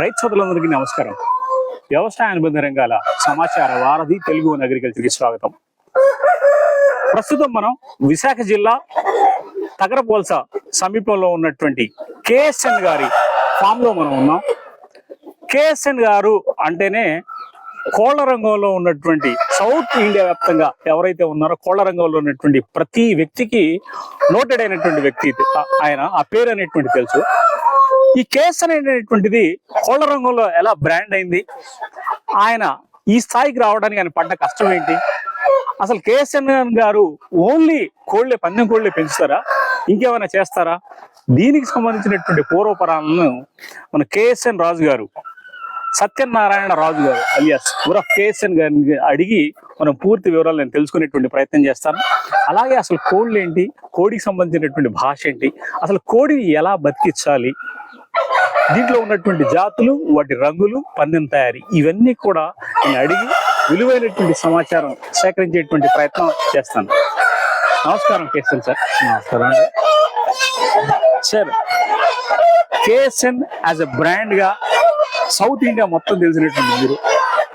రైతు సోదరులందరికీ నమస్కారం. వ్యవసాయ అనుబంధ రంగాల సమాచార వారధి తెలుగు అగ్రికల్చర్కి స్వాగతం. ప్రస్తుతం మనం విశాఖ జిల్లా తగరపోల్స సమీపంలో ఉన్నటువంటి కేఎస్ఎన్ గారి ఫామ్లో మనం ఉన్నాం. కేఎస్ఎన్ గారు అంటేనే కోళ్ళ రంగంలో ఉన్నటువంటి సౌత్ ఇండియా వ్యాప్తంగా ఎవరైతే ఉన్నారో కోళ్ళ రంగంలో ఉన్నటువంటి ప్రతి వ్యక్తికి నోటెడ్ అయినటువంటి వ్యక్తి ఆయన ఆ పేరు అనేటువంటి తెలుసు. ఈ కేఎస్ఎన్ అనేటువంటిది కోళ్ళ రంగంలో ఎలా బ్రాండ్ అయింది? ఆయన ఈ స్థాయికి రావడానికి ఆయన పడ్డ కష్టం ఏంటి? అసలు కేఎస్ఎన్ గారు ఓన్లీ కోళ్ళే పందెం కోళ్ళే పెంచుతారా? ఇంకేమైనా చేస్తారా? దీనికి సంబంధించినటువంటి పూర్వపరాలను మన కేఎస్ఎన్ రాజు గారు సత్యనారాయణ రాజు గారు అలియాస్ ఉరఫ్ కేఎస్ఎన్ గారిని అడిగి మనం పూర్తి వివరాలు నేను తెలుసుకునేటువంటి ప్రయత్నం చేస్తాను. అలాగే అసలు కోళ్ళు ఏంటి? కోడికి సంబంధించినటువంటి భాష ఏంటి? అసలు కోడిని ఎలా బతికించాలి? దీంట్లో ఉన్నటువంటి జాతులు వాటి రంగులు పందెం తయారీ. ఇవన్నీ కూడా నేను అడిగి విలువైనటువంటి సమాచారం సేకరించేటువంటి ప్రయత్నం చేస్తాను. నమస్కారం కేఎస్ఎన్ సార్. నమస్కారం అండి. సార్ కేఎస్ఎన్ యాజ్ ఎ బ్రాండ్గా సౌత్ ఇండియా మొత్తం తెలిసినటువంటి మీరు.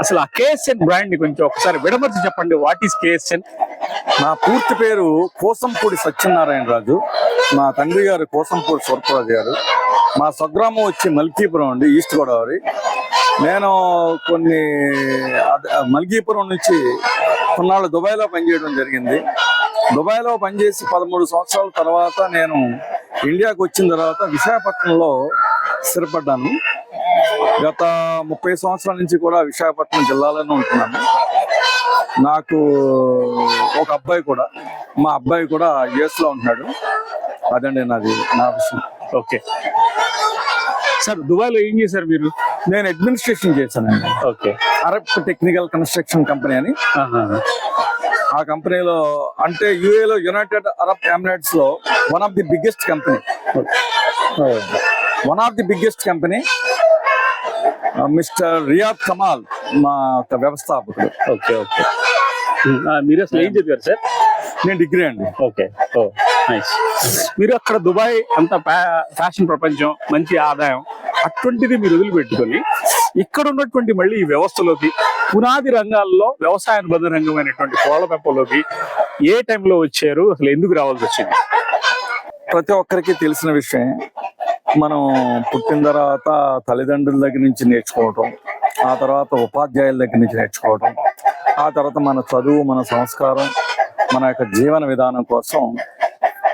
అసలు ఆ కేఎస్ఎన్ బ్రాండ్ని కొంచెం ఒకసారి విడమర్చి చెప్పండి. వాట్ ఈస్ కేఎస్ఎన్ నా పూర్తి పేరు కోసంపూడి సత్యనారాయణ రాజు. మా తండ్రి గారు కోసంపూడి స్వర్పరాజు గారు. మా స్వగ్రామం వచ్చి మల్కీపురం అండి ఈస్ట్ గోదావరి. నేను కొన్ని మల్కీపురం నుంచి కొన్నాళ్ళు దుబాయ్లో పనిచేయడం జరిగింది. దుబాయ్లో పనిచేసి పదమూడు సంవత్సరాల తర్వాత నేను ఇండియాకి వచ్చిన తర్వాత విశాఖపట్నంలో స్థిరపడ్డాను. గత ముప్పై సంవత్సరాల నుంచి కూడా విశాఖపట్నం జిల్లాలోనే ఉంటున్నాను. నాకు ఒక అబ్బాయి కూడా మా అబ్బాయి కూడా యుఎస్లో ఉంటున్నాడు. అదండి నాది నా విషయం. ఓకే. సార్ దుబాయ్లో ఏం చేశారు మీరు? నేను అడ్మినిస్ట్రేషన్ చేశానండి. Okay. Arab technical construction company అని. ఆ కంపెనీలో అంటే యుఏలో United Arab ఎమిరేట్స్లో one of the biggest company one of the biggest company mister Riyad Kamal మా యొక్క వ్యవస్థాపకుడు. Okay okay. మీరు అసలు ఏం చదివారు సార్? నేను డిగ్రీ అండి. Okay oh nice. మీరు అక్కడ దుబాయ్ అంత ఫ్యాషన్ ప్రపంచం మంచి ఆదాయం అటువంటిది మీరు వదిలిపెట్టుకొని ఇక్కడ ఉన్నటువంటి మళ్ళీ ఈ వ్యవస్థలోకి పునాది రంగాల్లో వ్యవసాయ అనుబంధ రంగమైనటువంటి కోళ్ళ పెంపలోకి ఏ టైంలో వచ్చారు? అసలు ఎందుకు రావాల్సి వచ్చింది? ప్రతి ఒక్కరికి తెలిసిన విషయం మనం పుట్టిన తర్వాత తల్లిదండ్రుల దగ్గర నుంచి నేర్చుకోవటం ఆ తర్వాత ఉపాధ్యాయుల దగ్గర నుంచి నేర్చుకోవటం ఆ తర్వాత మన చదువు మన సంస్కారం మన యొక్క జీవన విధానం కోసం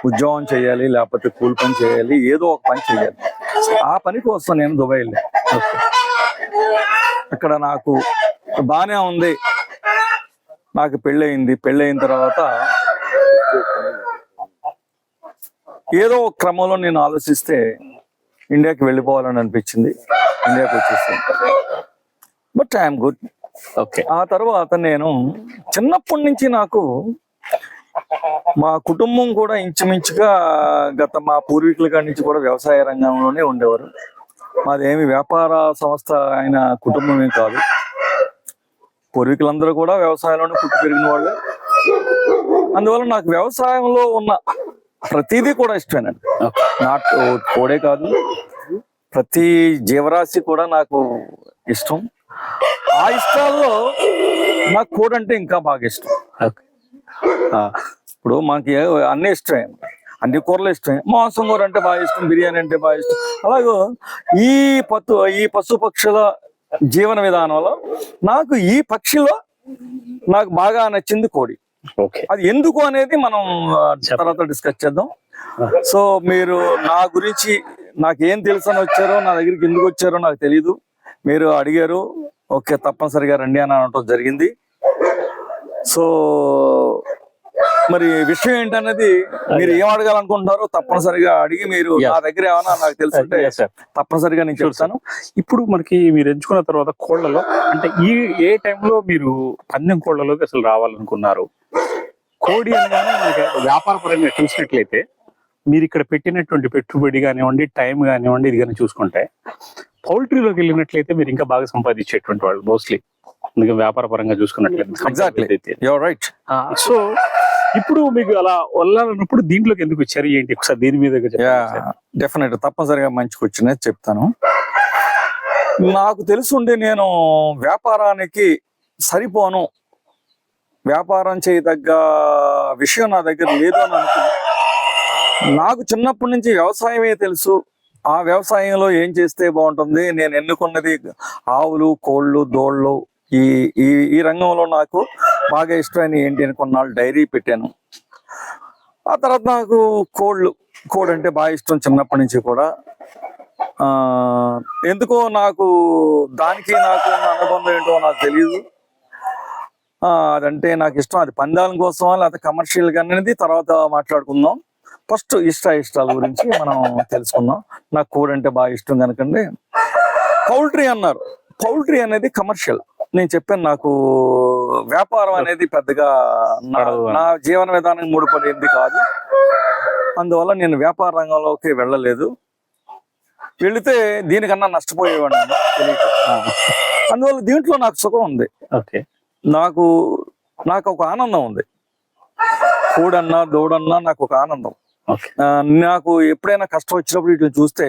ఉద్యోగం చేయాలి లేకపోతే కూలి పని చేయాలి ఏదో ఒక పని చేయాలి. ఆ పని కోసం నేను దుబాయ్ వెళ్ళాను అక్కడ నాకు బాగానే ఉంది. నాకు పెళ్ళయింది. పెళ్ళయిన తర్వాత ఏదో ఒక క్రమంలో నేను ఆలోచిస్తే ఇండియాకి వెళ్ళిపోవాలని అనిపించింది. ఇండియాకి వచ్చేసాను. బట్ ఐఎమ్ గుడ్ ఓకే ఆ తర్వాత నేను చిన్నప్పటి నుంచి నాకు మా కుటుంబం కూడా ఇంచుమించుగా గత మా పూర్వీకుల కాడి నుంచి కూడా వ్యవసాయ రంగంలోనే ఉండేవారు. మాదేమి వ్యాపార సంస్థ అయిన కుటుంబమే కాదు. పూర్వీకులందరూ కూడా వ్యవసాయంలోనే పుట్టి పెరిగిన వాళ్ళు. అందువల్ల నాకు వ్యవసాయంలో ఉన్న ప్రతిదీ కూడా ఇష్టమేనండి. నాట్ కోడే కాదు. ప్రతి జీవరాశి కూడా నాకు ఇష్టం. ఆ ఇష్టాల్లో నాకు కోడి అంటే ఇంకా బాగా ఇష్టం. ఇప్పుడు మనకి అన్ని ఇష్టమే. అన్ని కూరలు ఇష్టమే. మాంసం కూర అంటే బాగా ఇష్టం బిర్యానీ అంటే బాగా ఇష్టం. అలాగే ఈ పత్తు ఈ పశు పక్షుల జీవన విధానంలో నాకు ఈ పక్షిలో నాకు బాగా నచ్చింది కోడి. అది ఎందుకు అనేది మనం తర్వాత డిస్కస్ చేద్దాం. సో మీరు నా గురించి నాకు ఏం తెలుసు అని వచ్చారో నా దగ్గరికి ఎందుకు వచ్చారో నాకు తెలియదు మీరు అడిగారు ఓకే తప్పనిసరిగా రండి అని అనటం జరిగింది. సో మరి విషయం ఏంటనేది మీరు ఏం అడగాలనుకుంటున్నారో తప్పనిసరిగా అడిగి మీరు నా దగ్గర ఏమైనా నాకు తెలుసుంటే సార్ తప్పనిసరిగా నేను చెప్తాను. ఇప్పుడు మనకి మీరు ఎంచుకున్న తర్వాత కోళ్ళలో అంటే ఈ ఏ టైంలో మీరు పందెం కోళ్ళలోకి అసలు రావాలనుకున్నారు? కోడి అనగానే మనకి వ్యాపార పరంగా చూసినట్లయితే మీరు ఇక్కడ పెట్టినటువంటి పెట్టుబడి కానివ్వండి టైం కానివ్వండి ఇది కానీ చూసుకుంటే పౌల్ట్రీలోకి వెళ్ళినట్లయితే మీరు ఇంకా బాగా సంపాదించేటువంటి వాళ్ళు మోస్ట్లీ అందుకే వ్యాపార పరంగా చూసుకున్నట్లయితే రైట్ సో ఇప్పుడు మీకు అలా వెళ్ళాలన్నప్పుడు దీంట్లోకి ఎందుకు వచ్చారు? ఏంటి? ఒకసారి దీని మీద డెఫినెట్ తప్పనిసరిగా మంచి క్వశ్చన్ చెప్తాను. నాకు తెలుసుండి నేను వ్యాపారానికి సరిపోను. వ్యాపారం చేయదగ్గ విషయం నా దగ్గర లేదు అని అనుకున్నా. నాకు చిన్నప్పటి నుంచి వ్యవసాయమే తెలుసు. ఆ వ్యవసాయంలో ఏం చేస్తే బాగుంటుంది? నేను ఎన్నుకున్నది ఆవులు కోళ్ళు దోళ్ళు ఈ ఈ రంగంలో నాకు బాగా ఇష్టమైన ఏంటి అని కొన్నాళ్ళు డైరీ పెట్టాను. ఆ తర్వాత నాకు కోళ్ళు కోడి అంటే బాగా ఇష్టం చిన్నప్పటి నుంచి కూడా. ఎందుకో నాకు దానికి నాకు ఉన్న అనుబంధం ఏంటో నాకు తెలియదు అదంటే నాకు ఇష్టం. అది పందాల కోసమా లేకపోతే కమర్షియల్గా అనేది తర్వాత మాట్లాడుకుందాం. ఫస్ట్ ఇష్ట ఇష్టాల గురించి మనం తెలుసుకుందాం. నాకు కోడి అంటే బాగా ఇష్టం కనుకండి. పౌల్ట్రీ అన్నారు. పౌల్ట్రీ అనేది కమర్షియల్ నేను చెప్పాను నాకు వ్యాపారం అనేది పెద్దగా నా- జీవన విధానం ముడిపడింది కాదు. అందువల్ల నేను వ్యాపార రంగంలోకి వెళ్ళలేదు. వెళితే దీనికన్నా నష్టపోయేవాడిని. అందువల్ల దీంట్లో నాకు సుఖం ఉంది. ఓకే. నాకు నాకు ఒక ఆనందం ఉంది. కూడన్నా దూడన్నా నాకు ఒక ఆనందం. నాకు ఎప్పుడైనా కష్టం వచ్చినప్పుడు ఇట్లా చూస్తే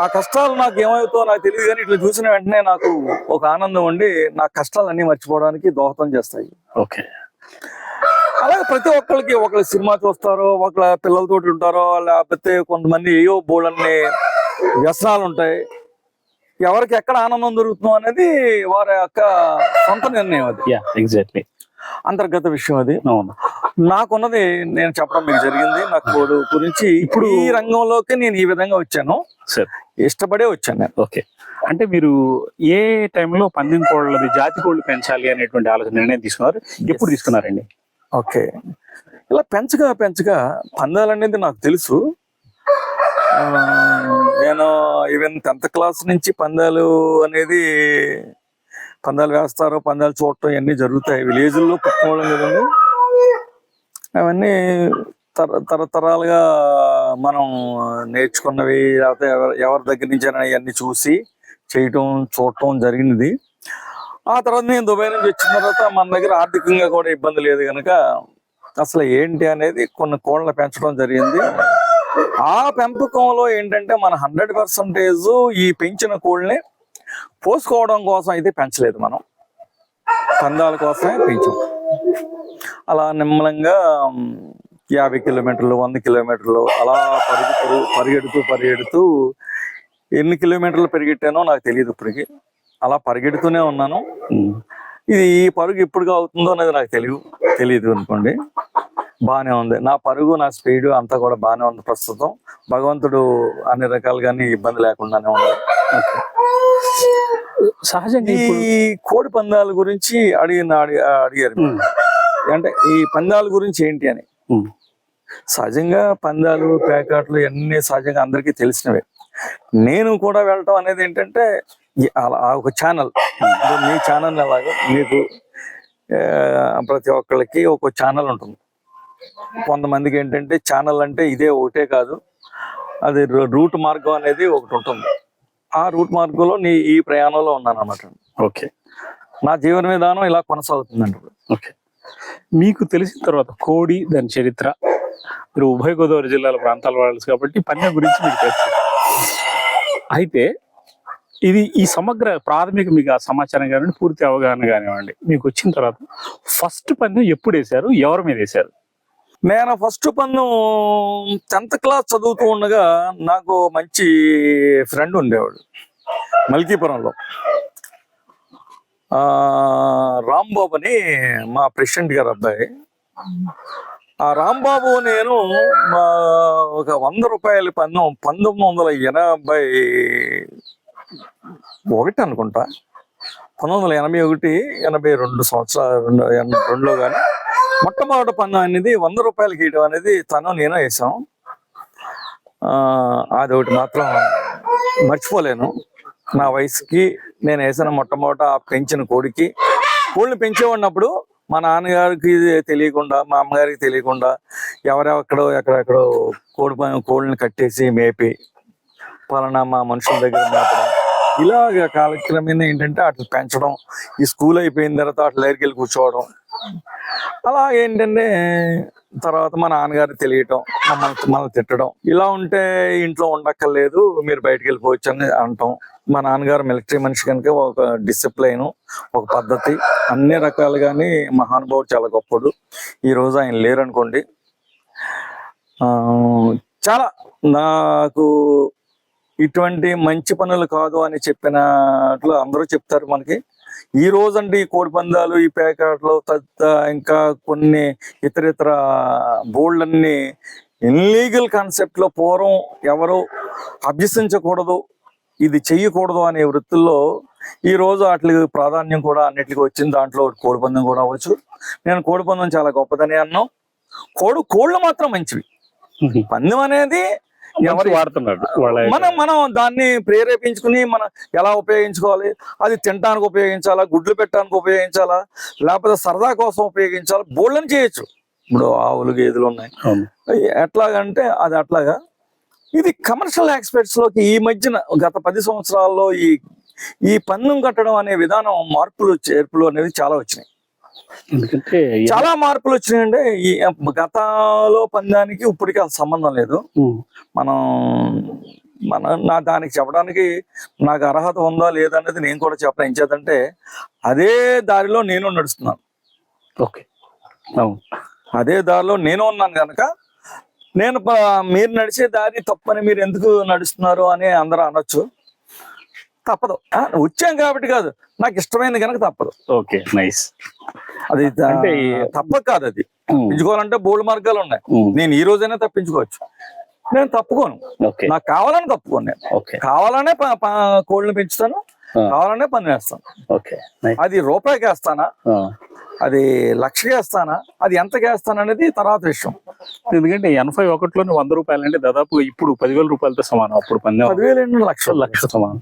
ఆ కష్టాలు నాకు ఏమవుతుందో నాకు తెలియదు కానీ ఇట్లా చూసిన వెంటనే నాకు ఒక ఆనందం ఉండి నా కష్టాలన్నీ మర్చిపోవడానికి దోహదం చేస్తాయి. ఓకే. అలాగే ప్రతి ఒక్కరికి ఒకళ్ళు సినిమా చూస్తారో ఒకళ్ళ పిల్లలతోటి ఉంటారో లేకపోతే కొంతమంది ఏయో బోళ్ళన్ని వ్యసనాలు ఉంటాయి. ఎవరికి ఎక్కడ ఆనందం దొరుకుతుందో అనేది వారి యొక్క సొంత నిర్ణయం అది. ఎగ్జాక్ట్లీ అంతర్గత విషయం అది. అవును. నాకున్నది నేను చెప్పడం మీకు జరిగింది. నాకు కోడు గురించి ఇప్పుడు ఈ రంగంలోకి నేను ఈ విధంగా వచ్చాను. సార్. ఇష్టపడే వచ్చాను నేను. ఓకే. అంటే మీరు ఏ టైంలో పందెం కోళ్ళది జాతి కోళ్ళు పెంచాలి అనేటువంటి ఆలోచన నిర్ణయం తీసుకున్నారు? ఎప్పుడు తీసుకున్నారండి? ఓకే. ఇలా పెంచగా పెంచగా పందాలు అనేది నాకు తెలుసు. నేను ఈవెన్ టెన్త్ క్లాస్ నుంచి పందాలు అనేది పందాలు వేస్తారు పందాలు చూడటం ఇవన్నీ జరుగుతాయి. విలేజ్లో పుట్టుకోవడం లేదండి అవన్నీ తర తరతరాలుగా మనం నేర్చుకున్నవి లేకపోతే ఎవరి దగ్గర నుంచి ఇవన్నీ చూసి చేయటం చూడటం జరిగినది. ఆ తర్వాత నేను దుబాయ్ నుంచి వచ్చిన తర్వాత మన దగ్గర ఆర్థికంగా కూడా ఇబ్బంది లేదు కనుక అసలు ఏంటి అనేది కొన్ని కోళ్ళ పెంచడం జరిగింది. ఆ పెంపకంలో ఏంటంటే మన హండ్రెడ్ పర్సంటేజ్ ఈ పెంచిన కోళ్ళని పోసుకోవడం కోసం అయితే పెంచలేదు మనం. పందాల కోసమే పెంచాం. అలా నిమ్మలంగా యాభై కిలోమీటర్లు వంద కిలోమీటర్లు అలా పరుగుతూ పరిగెడుతూ పరిగెడుతూ ఎన్ని కిలోమీటర్లు పరిగెట్టానో నాకు తెలియదు ఇప్పటికి. అలా పరిగెడుతూనే ఉన్నాను. ఇది ఈ పరుగు ఎప్పుడుగా అవుతుందో అనేది నాకు తెలియదు తెలియదు అనుకోండి. బాగానే ఉంది. నా పరుగు నా స్పీడ్ అంతా కూడా బాగానే ఉంది ప్రస్తుతం. భగవంతుడు అన్ని రకాలుగానే ఇబ్బంది లేకుండానే ఉంది. సహజంగా ఈ కోడి పందాల గురించి అడిగిన అడి- అడిగారు. అంటే ఈ పందాల గురించి ఏంటి అని. సహజంగా పందాలు ప్యాకెట్లు ఇవన్నీ సహజంగా అందరికీ తెలిసినవే. నేను కూడా వెళ్ళటం అనేది ఏంటంటే ఒక ఛానల్ మీ ఛానల్ అలాగా మీకు ప్రతి ఒక్కళ్ళకి ఒక ఛానల్ ఉంటుంది. కొంతమందికి ఏంటంటే ఛానల్ అంటే ఇదే ఒకటే కాదు. అది రూట్ మార్గం అనేది ఒకటి ఉంటుంది. ఆ రూట్ మార్గంలో నీ ఈ ప్రయాణంలో ఉన్నాను అనమాట ఓకే. నా జీవన విధానం ఇలా కొనసాగుతుందండి. ఓకే. మీకు తెలిసిన తర్వాత కోడి దాని చరిత్ర మీరు ఉభయ గోదావరి జిల్లాల ప్రాంతాల వాళ్ళు కాబట్టి పందెం గురించి మీకు తెలుసు. అయితే ఇది ఈ సమగ్ర ప్రాథమిక మీకు ఆ సమాచారం కానివ్వండి పూర్తి అవగాహన కానివ్వండి. మీకు వచ్చిన తర్వాత ఫస్ట్ పందెం ఎప్పుడు వేశారు? ఎవరి మీద వేశారు? నేను ఫస్ట్ పన్ను టెన్త్ క్లాస్ చదువుతూ ఉండగా నాకు మంచి ఫ్రెండ్ ఉండేవాడు మల్కీపురంలో. రాంబాబు అని మా ప్రెసిడెంట్ గారు అబ్బాయి. ఆ రాంబాబు నేను మా ఒక వంద రూపాయల పన్ను పంతొమ్మిది వందల ఎనభై ఒకటి అనుకుంటా. పంతొమ్మిది వందల ఎనభై ఒకటి ఎనభై రెండు సంవత్సరాలు రెండు రెండులో కానీ మొట్టమొదటి పన్ను అనేది వంద రూపాయలు గీయడం అనేది తను నేను వేసాం. ఆ, అది ఒకటి మాత్రం మర్చిపోలేను. నా వయసుకి నేను వేసిన మొట్టమొదట పెంచిన కోడికి. కోళ్ళు పెంచేవాడినప్పుడు మా నాన్నగారికి తెలియకుండా మా అమ్మగారికి తెలియకుండా ఎవరెక్కడో ఎక్కడెక్కడో కోడి కోళ్ళని కట్టేసి మేపి పలానా మా మనుషుల దగ్గర మేపడం. ఇలాగ కాలక్రమేణా ఏంటంటే అట్లా పెంచడం. ఈ స్కూల్ అయిపోయిన తర్వాత అట్లా దగ్గరికి వెళ్ళి కూర్చోవడం. అలా ఏంటంటే తర్వాత మా నాన్నగారు తెలియటం మమ్మల్ని మమ్మల్ని తిట్టడం. ఇలా ఉంటే ఇంట్లో ఉండక్కర్లేదు మీరు బయటకు వెళ్ళిపోవచ్చు అని అంటాం. మా నాన్నగారు మిలిటరీ మనిషి కనుక ఒక డిసిప్లైన్ ఒక పద్ధతి అన్ని రకాలుగానే మహానుభావుడు చాలా గొప్పడు. ఈ రోజు ఆయన లేరు అనుకోండి చాలా నాకు ఇటువంటి మంచి పనులు కాదు అని చెప్పినట్లు అందరూ చెప్తారు మనకి. ఈ రోజండి ఈ కోడి పందాలు ఈ పేకాట్లు తదిత ఇంకా కొన్ని ఇతర ఇతర బోర్డులన్నీ ఇన్లీగల్ కాన్సెప్ట్లో పూర్వం ఎవరు అభ్యసించకూడదు ఇది చెయ్యకూడదు అనే వృత్తుల్లో ఈ రోజు వాటికి ప్రాధాన్యం కూడా అన్నిటికీ వచ్చింది. దాంట్లో కోడి పందెం కూడా అవ్వచ్చు. నేను కోడి పందెం చాలా గొప్పదని అన్నాం. కోడు కోళ్ళు మాత్రం మంచివి. పందెం అనేది ఎవరు మనం మనం దాన్ని ప్రేరేపించుకుని మనం ఎలా ఉపయోగించుకోవాలి? అది తినడానికి ఉపయోగించాలా? గుడ్లు పెట్టడానికి ఉపయోగించాలా? లేకపోతే సరదా కోసం ఉపయోగించాలా? బోళ్ళని చేయొచ్చు. ఇప్పుడు ఆవులు గేదెలు ఉన్నాయి. ఎట్లాగంటే అది అట్లాగా. ఇది కమర్షియల్ ఎక్స్పెక్ట్స్లోకి ఈ మధ్యన గత పది సంవత్సరాల్లో ఈ ఈ పన్ను కట్టడం అనే విధానం మార్పులు చేర్పులు అనేవి చాలా వచ్చినాయి. ఎందుకంటే చాలా మార్పులు వచ్చినాయంటే ఈ గతంలో పందానికి ఇప్పటికి అసలు సంబంధం లేదు. మనం మన నా దానికి చెప్పడానికి నాకు అర్హత ఉందా లేదా అనేది నేను కూడా చెప్పను ఏం చేద్దంటే అదే దారిలో నేను నడుస్తున్నాను. ఓకే. అవును. అదే దారిలో నేను ఉన్నాను కనుక నేను మీరు నడిచే దారి తప్పని మీరు ఎందుకు నడుస్తున్నారు అని అందరూ అనొచ్చు. తప్పదు. వచ్చాం కాబట్టి కాదు. నాకు ఇష్టమైంది కనుక తప్పదు. Okay nice. అది అంటే ఈ- తప్ప కాదు అది. తప్పించుకోవాలంటే బోల్డ్ మార్గాలు ఉన్నాయి. నేను ఈ రోజైనా తప్పించుకోవచ్చు. నేను తప్పుకోను. నాకు కావాలని తప్పుకోను నేను. కావాలనే కోళ్ళని పెంచుతాను. కావాలనే పని వేస్తాను అది రూపాయికి వేస్తానా. అది లక్షకి వేస్తానా? అది వేస్తాను అనేది తర్వాత విషయం. ఎందుకంటే ఎనభై ఒకటిలోనే వంద రూపాయలు అంటే దాదాపు ఇప్పుడు పదివేల రూపాయలతో సమానం అప్పుడు పందెం పదివేలు లక్షలు. లక్ష సమానం.